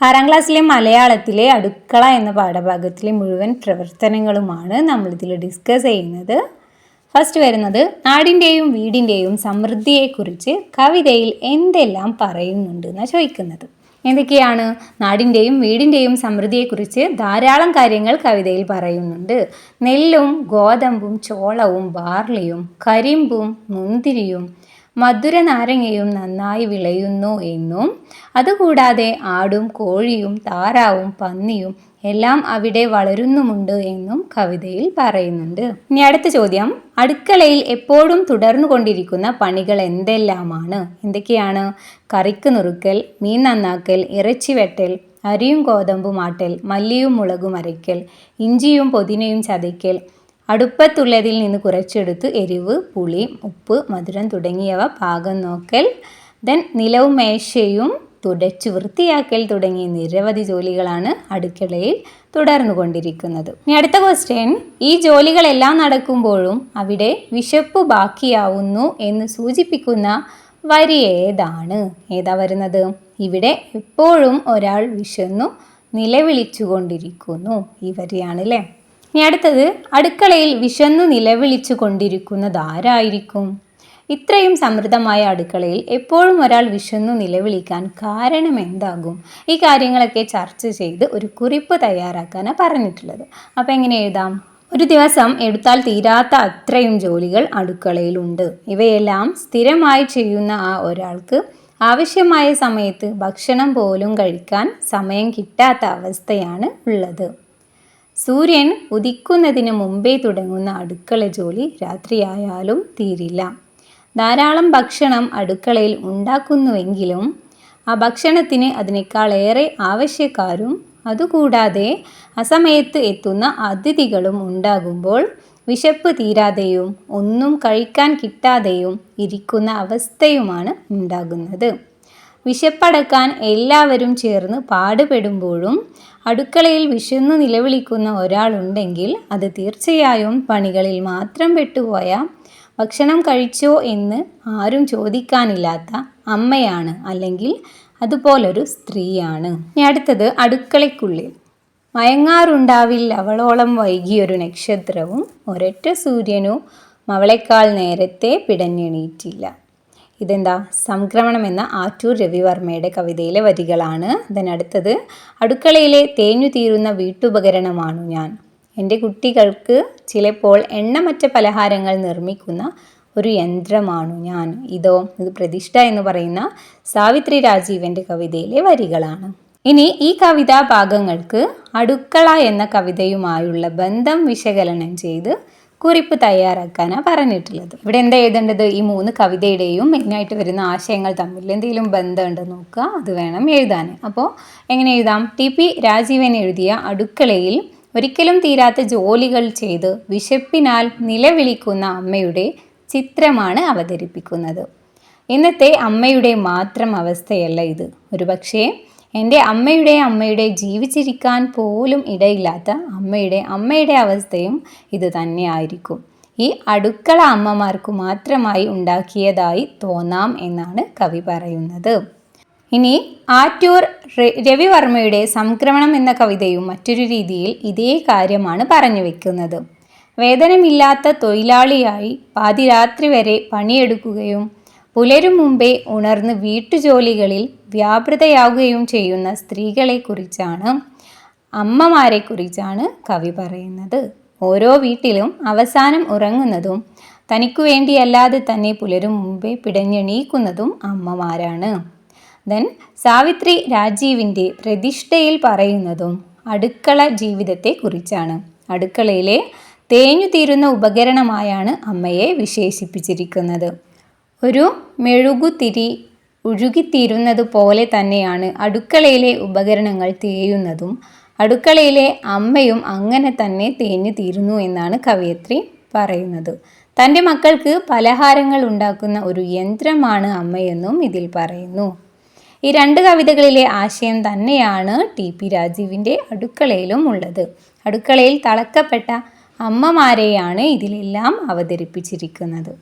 ആറാം ക്ലാസ്സിലെ മലയാളത്തിലെ അടുക്കള എന്ന പാഠഭാഗത്തിലെ മുഴുവൻ പ്രവർത്തനങ്ങളുമാണ് നമ്മളിതിൽ ഡിസ്കസ് ചെയ്യുന്നത്. ഫസ്റ്റ് വരുന്നത് നാടിന്റെയും വീടിന്റെയും സമൃദ്ധിയെക്കുറിച്ച് കവിതയിൽ എന്തെല്ലാം പറയുന്നുണ്ട് എന്നാണ് ചോദിക്കുന്നത്. എന്തൊക്കെയാണ് നാടിന്റെയും വീടിന്റെയും സമൃദ്ധിയെക്കുറിച്ച് ധാരാളം കാര്യങ്ങൾ കവിതയിൽ പറയുന്നുണ്ട്. നെല്ലും ഗോതമ്പും ചോളവും ബാർലിയും കരിമ്പും മുന്തിരിയും മധുര നാരങ്ങയും നന്നായി വിളയുന്നു എന്നും അതുകൂടാതെ ആടും കോഴിയും താറാവും പന്നിയും എല്ലാം അവിടെ വളരുന്നുമുണ്ട് എന്നും കവിതയിൽ പറയുന്നുണ്ട്. ഇനി അടുത്ത ചോദ്യം. അടുക്കളയിൽ എപ്പോഴും തുടർന്നു കൊണ്ടിരിക്കുന്ന പണികൾ എന്തെല്ലാമാണ്? എന്തൊക്കെയാണ്? കറിക്ക് നുറുക്കൽ മീൻ നന്നാക്കൽ ഇറച്ചി വെട്ടൽ അരിയും ഗോതമ്പും ആട്ടൽ മല്ലിയും മുളകും അരയ്ക്കൽ ഇഞ്ചിയും പൊതിനയും ചതയ്ക്കൽ അടുപ്പത്തുള്ളതിൽ നിന്ന് കുറച്ചെടുത്ത് എരിവ് പുളി ഉപ്പ് മധുരം തുടങ്ങിയവ പാകം നോക്കൽ. ദെൻ നിലവും മേശയും തുടച്ചു വൃത്തിയാക്കൽ തുടങ്ങിയ നിരവധി ജോലികളാണ് അടുക്കളയിൽ തുടർന്നു കൊണ്ടിരിക്കുന്നത്. ഇനി അടുത്ത ക്വസ്റ്റ്യൻ ഈ ജോലികളെല്ലാം നടക്കുമ്പോഴും അവിടെ വിശപ്പ് ബാക്കിയാവുന്നു എന്ന് സൂചിപ്പിക്കുന്ന വരി ഏതാണ്? ഏതാ വരുന്നത്? ഇവിടെ എപ്പോഴും ഒരാൾ വിശന്നു നിലവിളിച്ചുകൊണ്ടിരിക്കുന്നു. ഈ വരിയാണ് അല്ലേ ഇനി അടുത്തത് അടുക്കളയിൽ വിശന്നു നിലവിളിച്ചു കൊണ്ടിരിക്കുന്നത് ആരായിരിക്കും ഇത്രയും സമൃദ്ധമായ അടുക്കളയിൽ എപ്പോഴും ഒരാൾ വിശന്നു നിലവിളിക്കാൻ കാരണം എന്താകും? ഈ കാര്യങ്ങളൊക്കെ ചർച്ച ചെയ്ത് ഒരു കുറിപ്പ് തയ്യാറാക്കാനാണ് പറഞ്ഞിട്ടുള്ളത്. അപ്പോൾ എങ്ങനെ എഴുതാം? ഒരു ദിവസം എടുത്താൽ തീരാത്ത അത്രയും ജോലികൾ അടുക്കളയിലുണ്ട്. ഇവയെല്ലാം സ്ഥിരമായി ചെയ്യുന്ന ആ ഒരാൾക്ക് ആവശ്യമായ സമയത്ത് ഭക്ഷണം പോലും കഴിക്കാൻ സമയം കിട്ടാത്ത അവസ്ഥയാണ് ഉള്ളത്. സൂര്യൻ ഉദിക്കുന്നതിന് മുമ്പേ തുടങ്ങുന്ന അടുക്കള ജോലി രാത്രിയായാലും തീരില്ല. ധാരാളം ഭക്ഷണം അടുക്കളയിൽ ഉണ്ടാക്കുന്നുവെങ്കിലും ആ ഭക്ഷണത്തിന് അതിനേക്കാളേറെ ആവശ്യക്കാരും അതുകൂടാതെ അസമയത്ത് എത്തുന്ന അതിഥികളും ഉണ്ടാകുമ്പോൾ വിശപ്പ് തീരാതെയും ഒന്നും കഴിക്കാൻ കിട്ടാതെയും ഇരിക്കുന്ന അവസ്ഥയുമാണ് ഉണ്ടാകുന്നത്. വിശപ്പടക്കാൻ എല്ലാവരും ചേർന്ന് പാടുപെടുമ്പോഴും അടുക്കളയിൽ വിശന്നു നിലവിളിക്കുന്ന ഒരാളുണ്ടെങ്കിൽ അത് തീർച്ചയായും പണികളിൽ മാത്രം പെട്ടുപോയ ഭക്ഷണം കഴിച്ചോ എന്ന് ആരും ചോദിക്കാനില്ലാത്ത അമ്മയാണ് അല്ലെങ്കിൽ അതുപോലൊരു സ്ത്രീയാണ്. ഇനി അടുത്തത് അടുക്കളയ്ക്കുള്ളിൽ. മയങ്ങാറുണ്ടാവില്ല അവളോളം വൈകിയൊരു നക്ഷത്രവും ഒരൊറ്റ സൂര്യനും അവളെക്കാൾ നേരത്തെ പിടഞ്ഞെണീറ്റില്ല. ഇതെന്താ? സംക്രമണം എന്ന ആറ്റൂർ രവിവർമ്മയുടെ കവിതയിലെ വരികളാണ്. ഇതിനടുത്തത് അടുക്കളയിലെ തേഞ്ഞു തീരുന്ന വീട്ടുപകരണമാണു ഞാൻ. എന്റെ കുട്ടികൾക്ക് ചിലപ്പോൾ എണ്ണമറ്റ പലഹാരങ്ങൾ നിർമ്മിക്കുന്ന ഒരു യന്ത്രമാണു ഞാൻ. ഇതോ ഇത് പ്രതിഷ്ഠ എന്ന് പറയുന്ന സാവിത്രി രാജീവന്റെ കവിതയിലെ വരികളാണ്. ഇനി ഈ കവിതാ ഭാഗങ്ങൾക്ക് അടുക്കള എന്ന കവിതയുമായുള്ള ബന്ധം വിശകലനം ചെയ്ത് കുറിപ്പ് തയ്യാറാക്കാനാണ് പറഞ്ഞിട്ടുള്ളത്. ഇവിടെ എന്താ എഴുതേണ്ടത്? ഈ മൂന്ന് കവിതയുടെയും മെയിനായിട്ട് വരുന്ന ആശയങ്ങൾ തമ്മിൽ എന്തെങ്കിലും ബന്ധമുണ്ടോ നോക്കുക. അത് വേണം എഴുതാൻ അപ്പോൾ എങ്ങനെ എഴുതാം? ടി പി രാജീവൻ എഴുതിയ അടുക്കളയിൽ ഒരിക്കലും തീരാത്ത ജോലികൾ ചെയ്ത് വിശപ്പിനാൽ നിലവിളിക്കുന്ന അമ്മയുടെ ചിത്രമാണ് അവതരിപ്പിക്കുന്നത്. ഇന്നത്തെ അമ്മയുടെ മാത്രം അവസ്ഥയല്ല ഇത്. ഒരുപക്ഷേ എന്റെ അമ്മയുടെ അമ്മയുടെ ജീവിച്ചിരിക്കാൻ പോലും ഇടയില്ലാത്ത അമ്മയുടെ അമ്മയുടെ അവസ്ഥയും ഇത് തന്നെയായിരിക്കും. ഈ അടുക്കള അമ്മമാർക്ക് മാത്രമായി ഉണ്ടാക്കിയതായി തോന്നാം എന്നാണ് കവി പറയുന്നത്. ഇനി ആറ്റൂർ രവിവർമ്മയുടെ സംക്രമണം എന്ന കവിതയും മറ്റൊരു രീതിയിൽ ഇതേ കാര്യമാണ് പറഞ്ഞു വെക്കുന്നത്. വേതനമില്ലാത്ത തൊഴിലാളിയായി പാതിരാത്രി വരെ പണിയെടുക്കുകയും പുലരും മുമ്പേ ഉണർന്ന് വീട്ടുജോലികളിൽ വ്യാപൃതയാവുകയും ചെയ്യുന്ന സ്ത്രീകളെക്കുറിച്ചാണ് അമ്മമാരെക്കുറിച്ചാണ് കവി പറയുന്നത്. ഓരോ വീട്ടിലും അവസാനം ഉറങ്ങുന്നതും തനിക്കു വേണ്ടിയല്ലാതെ തന്നെ പുലരും മുമ്പേ പിടഞ്ഞെണീക്കുന്നതും അമ്മമാരാണ്. ദെൻ സാവിത്രി രാജീവിന്റെ പ്രതിഷ്ഠയിൽ പറയുന്നതും അടുക്കള ജീവിതത്തെക്കുറിച്ചാണ്. അടുക്കളയിലെ തേഞ്ഞു തീരുന്ന ഉപകരണമായാണ് അമ്മയെ വിശേഷിപ്പിച്ചിരിക്കുന്നത്. ഒരു മെഴുകുതിരി ഒഴുകിത്തീരുന്നത് പോലെ തന്നെയാണ് അടുക്കളയിലെ ഉപകരണങ്ങൾ തേയുന്നതും അടുക്കളയിലെ അമ്മയും അങ്ങനെ തന്നെ തേഞ്ഞു തീരുന്നു എന്നാണ് കവയത്രി പറയുന്നത്. തന്റെ മക്കൾക്ക് പലഹാരങ്ങൾ ഉണ്ടാക്കുന്ന ഒരു യന്ത്രമാണ് അമ്മയെന്നും ഇതിൽ പറയുന്നു. ഈ രണ്ട് കവിതകളിലെ ആശയം തന്നെയാണ് ടി പി രാജീവിന്റെ അടുക്കളയിലും ഉള്ളത്. അടുക്കളയിൽ തളക്കപ്പെട്ട അമ്മമാരെയാണ് ഇതിലെല്ലാം അവതരിപ്പിച്ചിരിക്കുന്നത്.